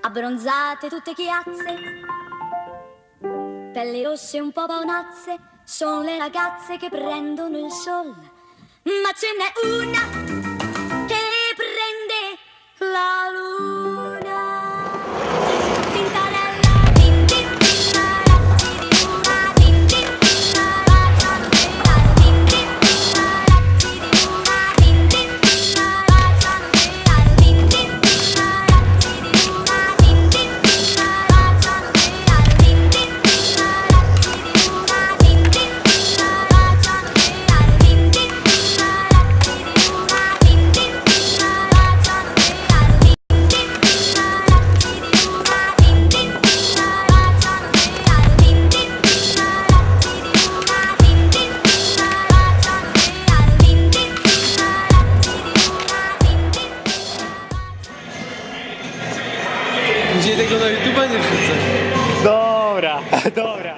Abbronzate tutte chiazze, pelle rosse un po' paonazze, sono le ragazze che prendono il sole, ma ce n'è una Dzisiaj tego na YouTube nie wrzucę. Dobra, dobra.